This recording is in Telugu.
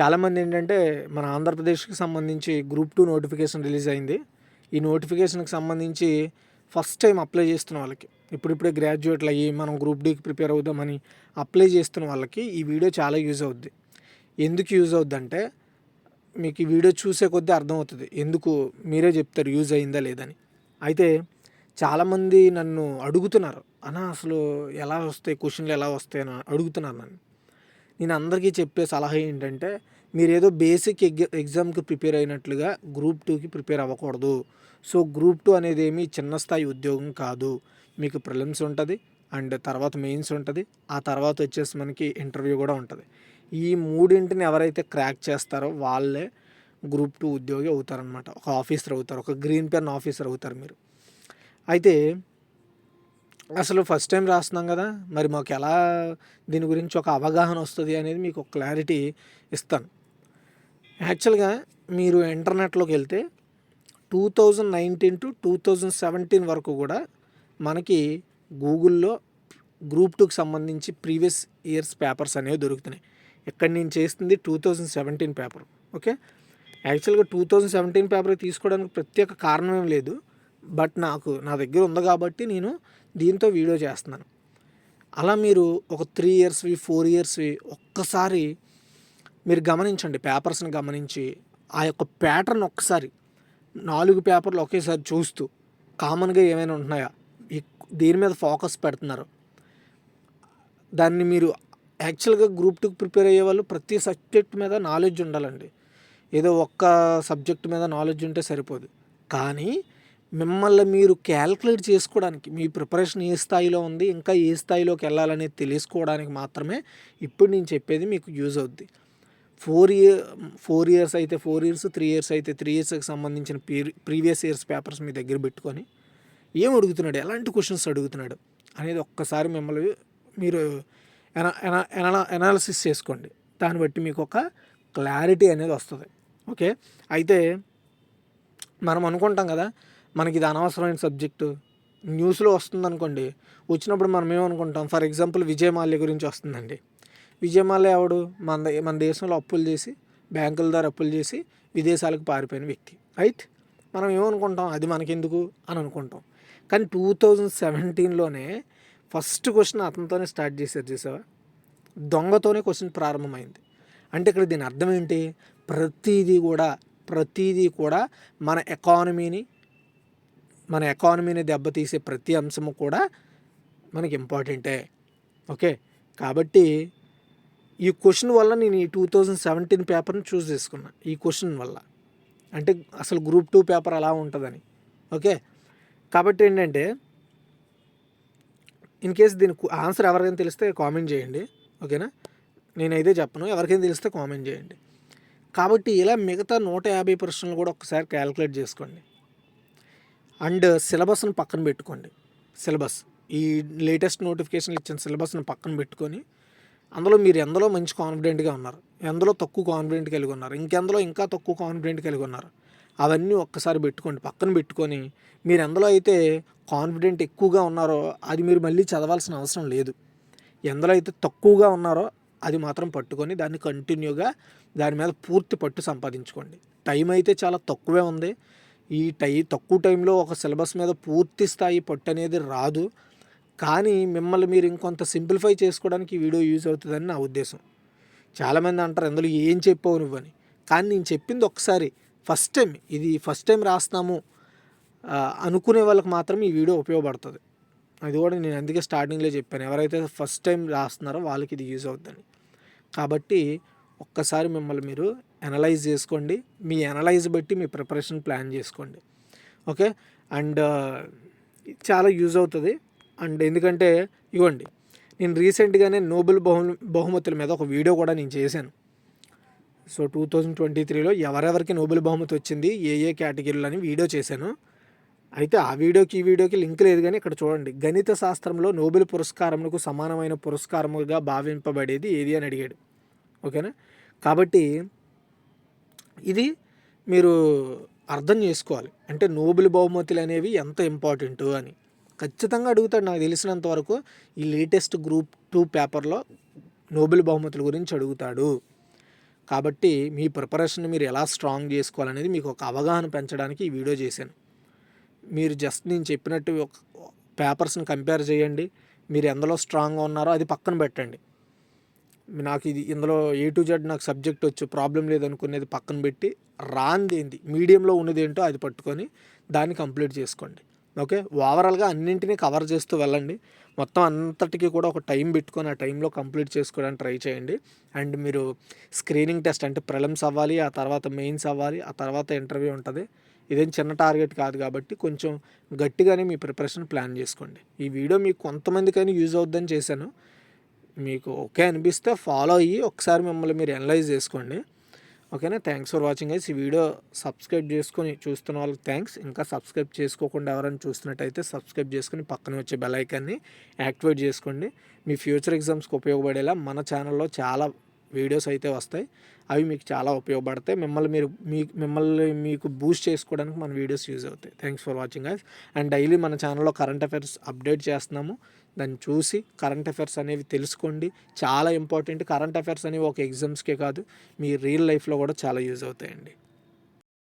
చాలామంది ఏంటంటే మన ఆంధ్రప్రదేశ్కి సంబంధించి గ్రూప్ టూ నోటిఫికేషన్ రిలీజ్ అయింది. ఈ నోటిఫికేషన్కి సంబంధించి ఫస్ట్ టైం అప్లై చేస్తున్న వాళ్ళకి ఇప్పుడిప్పుడే గ్రాడ్యుయేట్లు అయ్యి మనం గ్రూప్ డీకి ప్రిపేర్ అవుదామని అప్లై చేస్తున్న వాళ్ళకి ఈ వీడియో చాలా యూజ్ అవుద్ది. ఎందుకు యూజ్ అవుద్ది అంటే మీకు ఈ వీడియో చూసే కొద్దీ అర్థమవుతుంది ఎందుకు మీరే చెప్తారు యూజ్ అయిందా లేదని. అయితే చాలామంది నన్ను అడుగుతున్నారు అన అసలు ఎలా వస్తాయి? క్వశ్చన్లు ఎలా వస్తాయి? అని అడుగుతున్నారు నన్ను. నేను అందరికీ చెప్పే సలహా ఏంటంటే మీరు ఏదో బేసిక్ ఎగ్ ఎగ్జామ్కి ప్రిపేర్ అయినట్లుగా గ్రూప్ టూకి ప్రిపేర్ అవ్వకూడదు. సో గ్రూప్ టూ అనేది ఏమి చిన్న స్థాయి ఉద్యోగం కాదు. మీకు ప్రిలిమ్స్ ఉంటుంది అండ్ తర్వాత మెయిన్స్ ఉంటుంది ఆ తర్వాత వచ్చేసి మనకి ఇంటర్వ్యూ కూడా ఉంటుంది. ఈ మూడింటిని ఎవరైతే క్రాక్ చేస్తారో వాళ్ళే గ్రూప్ టూ ఉద్యోగి అవుతారనమాట ఒక ఆఫీసర్ అవుతారు ఒక గ్రీన్ పెన్ ఆఫీసర్ అవుతారు మీరు. అయితే అసలు ఫస్ట్ టైం రాస్తున్నాం కదా మరి మాకు ఎలా దీని గురించి ఒక అవగాహన వస్తుంది అనేది మీకు ఒక క్లారిటీ ఇస్తాను. యాక్చువల్గా మీరు ఇంటర్నెట్లోకి వెళ్తే two thousand nineteen to two thousand seventeen వరకు కూడా మనకి గూగుల్లో గ్రూప్ టూకి సంబంధించి ప్రీవియస్ ఇయర్స్ పేపర్స్ అనేవి దొరుకుతున్నాయి. ఇక్కడ నేను చేస్తుంది? Two thousand seventeen paper okay యాక్చువల్గా టూ థౌజండ్ సెవెంటీన్ పేపర్ తీసుకోవడానికి ప్రత్యేక కారణం ఏం లేదు. బట్ నాకు నా దగ్గర ఉంది కాబట్టి నేను దీంతో వీడియో చేస్తున్నాను. అలా మీరు ఒక త్రీ ఇయర్స్వి ఫోర్ ఇయర్స్వి ఒక్కసారి మీరు గమనించండి పేపర్స్ని గమనించి ఆ యొక్క ప్యాటర్న్ ఒక్కసారి నాలుగు పేపర్లు ఒకేసారి చూస్తూ కామన్గా ఏమైనా ఉంటున్నాయా? దీని మీద ఫోకస్ పెడుతున్నారు? దాన్ని మీరు యాక్చువల్గా గ్రూప్ టూకి ప్రిపేర్ అయ్యే వాళ్ళు ప్రతి సబ్జెక్ట్ మీద నాలెడ్జ్ ఉండాలండి. ఏదో ఒక్క సబ్జెక్ట్ మీద నాలెడ్జ్ ఉంటే సరిపోదు. కానీ మిమ్మల్ని మీరు క్యాల్కులేట్ చేసుకోవడానికి మీ ప్రిపరేషన్ ఏ స్థాయిలో ఉంది ఇంకా ఏ స్థాయిలోకి వెళ్ళాలనేది తెలుసుకోవడానికి మాత్రమే ఇప్పుడు నేను చెప్పేది మీకు యూజ్ అవుద్ది. ఫోర్ ఇయర్ ఫోర్ ఇయర్స్ అయితే ఫోర్ ఇయర్స్ త్రీ ఇయర్స్ అయితే త్రీ ఇయర్స్కి సంబంధించిన ప్రీవియస్ ఇయర్స్ పేపర్స్ మీ దగ్గర పెట్టుకొని ఏం అడుగుతున్నాడు? ఎలాంటి క్వశ్చన్స్ అడుగుతున్నాడు? అనేది ఒక్కసారి మిమ్మల్ని మీరు ఎనా ఎనా ఎనా ఎనాలిసిస్ చేసుకోండి. దాన్ని బట్టి మీకు ఒక క్లారిటీ అనేది వస్తుంది. ఓకే? అయితే మనం అనుకుంటాం కదా మనకి ఇది అనవసరమైన సబ్జెక్టు. న్యూస్లో వస్తుంది అనుకోండి వచ్చినప్పుడు మనం ఏమనుకుంటాం? ఫర్ ఎగ్జాంపుల్ విజయమాల్య గురించి వస్తుందండి. విజయమాల్య ఎవడు? మన ద- మన దేశంలో అప్పులు చేసి బ్యాంకుల ద్వారా అప్పులు చేసి విదేశాలకు పారిపోయిన వ్యక్తి. రైట్? మనం ఏమనుకుంటాం? అది మనకెందుకు? అని అనుకుంటాం. కానీ టూ థౌజండ్ సెవెంటీన్లోనే ఫస్ట్ క్వశ్చన్ అతనితోనే స్టార్ట్ చేశారు చేసావా? దొంగతోనే క్వశ్చన్ ప్రారంభమైంది. అంటే ఇక్కడ దీని అర్థం ఏంటి? ప్రతిదీ కూడా ప్రతిదీ కూడా మన ఎకానమీని మన ఎకానమీని దెబ్బతీసే ప్రతి అంశము కూడా మనకి ఇంపార్టెంటే. ఓకే? కాబట్టి ఈ క్వశ్చన్ వల్ల నేను ఈ టూ థౌజండ్ సెవెంటీన్ పేపర్ని చూస్ చేసుకున్నా. ఈ క్వశ్చన్ వల్ల. అంటే అసలు గ్రూప్ టూ పేపర్ అలా ఉంటుందని. ఓకే? కాబట్టి ఏంటంటే ఇన్ కేస్ దీనికి ఆన్సర్ ఎవరికైనా తెలిస్తే కామెంట్ చేయండి. ఓకేనా? నేనైతే చెప్పను. ఎవరికైనా తెలిస్తే కామెంట్ చేయండి. కాబట్టి ఇలా మిగతా నూట యాభై ప్రశ్నలు కూడా ఒకసారి క్యాలిక్యులేట్ చేసుకోండి. అండ్ సిలబస్ని పక్కన పెట్టుకోండి. సిలబస్. ఈ లేటెస్ట్ నోటిఫికేషన్లు ఇచ్చిన సిలబస్ని పక్కన పెట్టుకొని అందులో మీరు ఎందులో మంచి కాన్ఫిడెంట్గా ఉన్నారు ఎందులో తక్కువ కాన్ఫిడెంట్ కలిగి ఉన్నారు ఇంకెందులో ఇంకా తక్కువ కాన్ఫిడెంట్ కలిగి ఉన్నారు అవన్నీ ఒక్కసారి పెట్టుకోండి. పక్కన పెట్టుకొని మీరు ఎందులో అయితే కాన్ఫిడెంట్ ఎక్కువగా ఉన్నారో అది మీరు మళ్ళీ చదవాల్సిన అవసరం లేదు. ఎందులో అయితే తక్కువగా ఉన్నారో అది మాత్రం పట్టుకొని దాన్ని కంటిన్యూగా దాని మీద పూర్తి పట్టు సంపాదించుకోండి. టైం అయితే చాలా తక్కువే ఉంది. ఈ టై తక్కువ టైంలో ఒక సిలబస్ మీద పూర్తి స్థాయి పట్టు అనేది రాదు. కానీ మిమ్మల్ని మీరు ఇంకొంత సింప్లిఫై చేసుకోవడానికి ఈ వీడియో యూజ్ అవుతుందని నా ఉద్దేశం. చాలామంది అంటారు అందులో ఏం చెప్పావు నువ్వని కానీ నేను చెప్పింది ఒకసారి ఫస్ట్ టైం ఇది ఫస్ట్ టైం రాస్తున్నాము అనుకునే వాళ్ళకి మాత్రం ఈ వీడియో ఉపయోగపడుతుంది. అది కూడా నేను అందుకే స్టార్టింగ్లో చెప్పాను ఎవరైతే ఫస్ట్ టైం రాస్తున్నారో వాళ్ళకి ఇది యూజ్ అవుతుందని కాబట్టి ఒక్కసారి మిమ్మల్ని మీరు అనలైజ్ చేసుకోండి. మీ అనలైజ్ బట్టి మీ ప్రిపరేషన్ ప్లాన్ చేసుకోండి. ఓకే అండ్ uh, చాలా యూజ్ అవుతుంది. అండ్ ఎందుకంటే ఇవ్వండి నేను రీసెంట్గానే నోబెల్ బహు బహుమతుల మీద ఒక వీడియో కూడా నేను చేశాను. సో టూ థౌజండ్ ట్వంటీ త్రీలో ఎవరెవరికి నోబెల్ బహుమతి వచ్చింది ఏ ఏ కేటగిరీలో అని వీడియో చేశాను. అయితే ఆ వీడియోకి ఈ వీడియోకి లింక్ లేదు కానీ ఇక్కడ చూడండి గణిత శాస్త్రంలో నోబెల్ పురస్కారములకు సమానమైన పురస్కారముగా భావింపబడేది ఏది అని అడిగాడు. ఓకేనా కాబట్టి ఇది మీరు అర్థం చేసుకోవాలి. అంటే నోబెల్ బహుమతులు అనేవి ఎంత ఇంపార్టెంట్ అని. ఖచ్చితంగా అడుగుతాడు నాకు తెలిసినంత వరకు ఈ లేటెస్ట్ గ్రూప్ టూ పేపర్లో నోబెల్ బహుమతుల గురించి అడుగుతాడు. కాబట్టి మీ ప్రిపరేషన్ మీరు ఎలా స్ట్రాంగ్ చేసుకోవాలనేది మీకు ఒక అవగాహన పెంచడానికి ఈ వీడియో చేశాను. మీరు జస్ట్ నేను చెప్పినట్టు ఒక పేపర్స్ని కంపేర్ చేయండి. మీరు ఎందులో స్ట్రాంగ్గా ఉన్నారో అది పక్కన పెట్టండి. నాకు ఇది ఇందులో ఏ టు జెడ్ నాకు సబ్జెక్ట్ వచ్చు ప్రాబ్లం లేదనుకునేది పక్కన పెట్టి రాంది ఏంది? మీడియంలో ఉన్నది ఏంటో అది పట్టుకొని దాన్ని కంప్లీట్ చేసుకోండి. ఓకే ఓవరాల్గా అన్నింటినీ కవర్ చేస్తూ వెళ్ళండి. మొత్తం అంతటికీ కూడా ఒక టైం పెట్టుకొని ఆ టైంలో కంప్లీట్ చేసుకోవడానికి ట్రై చేయండి. అండ్ మీరు స్క్రీనింగ్ టెస్ట్ అంటే ప్రిలమ్స్ అవ్వాలి ఆ తర్వాత మెయిన్స్ అవ్వాలి ఆ తర్వాత ఇంటర్వ్యూ ఉంటుంది. ఇదేం చిన్న టార్గెట్ కాదు కాబట్టి కొంచెం గట్టిగానే మీ ప్రిపరేషన్ ప్లాన్ చేసుకోండి. ఈ వీడియో మీకు కొంతమందికైనా యూజ్ అవుద్దని చేశాను. మీకు ఓకే అనిపిస్తే ఫాలో అయ్యి ఒకసారి మిమ్మల్ని మీరు అనలైజ్ చేసుకోండి. ఓకేనా థ్యాంక్స్ ఫర్ వాచింగ్ గైస్ ఈ వీడియో సబ్స్క్రైబ్ చేసుకొని చూస్తున్న వాళ్ళకి థ్యాంక్స్ ఇంకా సబ్స్క్రైబ్ చేసుకోకుండా ఎవరైనా చూస్తున్నట్టయితే సబ్స్క్రైబ్ చేసుకుని పక్కన వచ్చే బెల్ ఐకాన్ని యాక్టివేట్ చేసుకోండి. మీ ఫ్యూచర్ ఎగ్జామ్స్కి ఉపయోగపడేలా మన ఛానల్లో చాలా వీడియోస్ అయితే వస్తాయి. అవి మీకు చాలా ఉపయోగపడతాయి. మిమ్మల్ని మీరు మీ మిమ్మల్ని మీకు బూస్ట్ చేసుకోవడానికి మన వీడియోస్ యూజ్ అవుతాయి. Thanks for watching guys and daily మన ఛానల్లో కరెంట్ అఫైర్స్ అప్డేట్ చేస్తున్నాము. దాన్ని చూసి కరెంట్ అఫైర్స్ అనేవి తెలుసుకోండి. చాలా ఇంపార్టెంట్ కరెంట్ అఫైర్స్ అనేవి ఒక ఎగ్జామ్స్కే కాదు. మీ రియల్ లైఫ్లో కూడా చాలా యూజ్ అవుతాయండి.